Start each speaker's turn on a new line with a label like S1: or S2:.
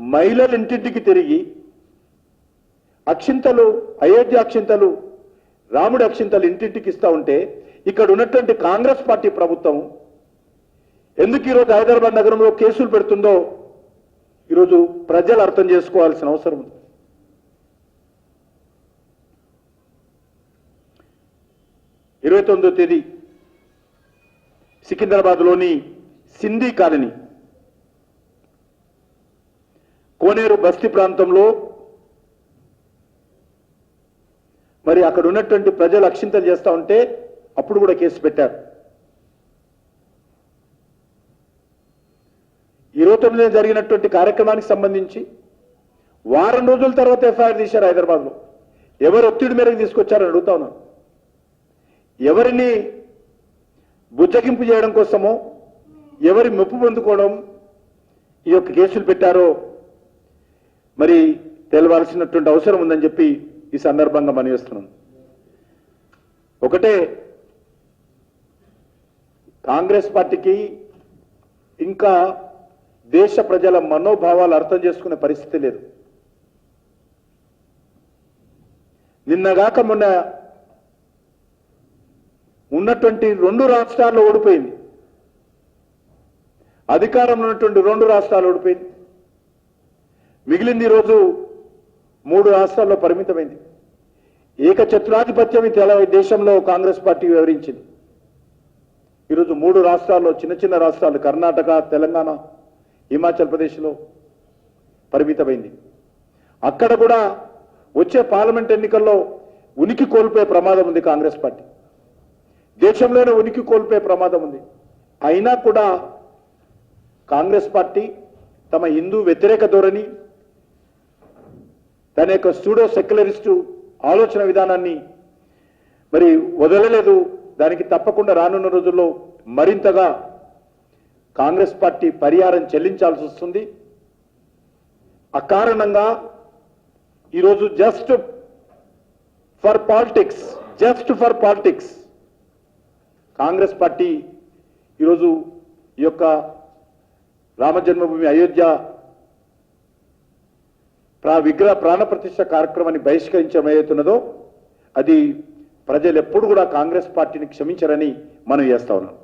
S1: మహిళలు ఇంటింటికి తిరిగి అక్షింతలు అయోధ్య అక్షింతలు రాముడి అక్షింతలు ఇంటింటికి ఇస్తా ఉంటే ఇక్కడ ఉన్నటువంటి కాంగ్రెస్ పార్టీ ప్రభుత్వం ఎందుకు ఈరోజు హైదరాబాద్ నగరంలో కేసులు పెడుతుందో ఈరోజు ప్రజలు అర్థం చేసుకోవాల్సిన అవసరం ఉంది. ఇరవై తొమ్మిదో తేదీ సికింద్రాబాద్లోని సింధీ కాలనీ కోనేరు బస్తీ ప్రాంతంలో మరి అక్కడ ఉన్నటువంటి ప్రజలు అక్షింతలు చేస్తా ఉంటే అప్పుడు కూడా కేసు పెట్టారు. ఇరవై తొమ్మిదిన జరిగినటువంటి కార్యక్రమానికి సంబంధించి వారం రోజుల తర్వాత ఎఫ్ఐఆర్ తీశారు హైదరాబాద్లో. ఎవరు ఒత్తిడి మేరకు తీసుకొచ్చారని అడుగుతా ఉన్నాను ఎవరిని బుజ్జగింపు చేయడం కోసమో ఎవరి మెప్పు పొందుకోవడం ఈ యొక్క కేసులు పెట్టారో మరి తెలవాల్సినటువంటి అవసరం ఉందని చెప్పి ఈ సందర్భంగా మనవేస్తున్నాను ఒకటే కాంగ్రెస్ పార్టీకి ఇంకా దేశ ప్రజల మనోభావాలు అర్థం చేసుకునే పరిస్థితి లేదు. నిన్నగాక మొన్న ఉన్నటువంటి రెండు రాష్ట్రాల్లో ఓడిపోయింది. అధికారంలో ఉన్నటువంటి రెండు రాష్ట్రాలు ఓడిపోయింది. మిగిలింది ఈరోజు మూడు రాష్ట్రాల్లో పరిమితమైంది. ఏకఛత్రాధిపత్యం తెల దేశంలో కాంగ్రెస్ పార్టీ వివరించింది. ఈరోజు మూడు రాష్ట్రాల్లో చిన్న చిన్న రాష్ట్రాలు కర్ణాటక తెలంగాణ హిమాచల్ ప్రదేశ్లో పరిమితమైంది. అక్కడ కూడా వచ్చే పార్లమెంట్ ఎన్నికల్లో ఉనికి కోల్పోయే ప్రమాదం ఉంది కాంగ్రెస్ పార్టీ. దేశంలోనే ఉనికి కోల్పోయే ప్రమాదం ఉంది. అయినా కూడా కాంగ్రెస్ పార్టీ తమ హిందూ వ్యతిరేక ధోరణి తన యొక్క స్టూడో సెక్యులరిస్టు ఆలోచన విధానాన్ని మరి వదలలేదు. దానికి తప్పకుండా రానున్న రోజుల్లో మరింతగా కాంగ్రెస్ పార్టీ పరిహారం చెల్లించాల్సి వస్తుంది. అకారణంగా ఈరోజు just for politics just for politics Congress party ఈరోజు ఈ యొక్క రామజన్మభూమి అయోధ్య విగ్రహ ప్రాణప్రతిష్ట కార్యక్రమాన్ని బహిష్కరించడం ఏదైతున్నదో అది ప్రజలు ఎప్పుడు కూడా కాంగ్రెస్ పార్టీని క్షమించరని మనం చేస్తా ఉన్నాం.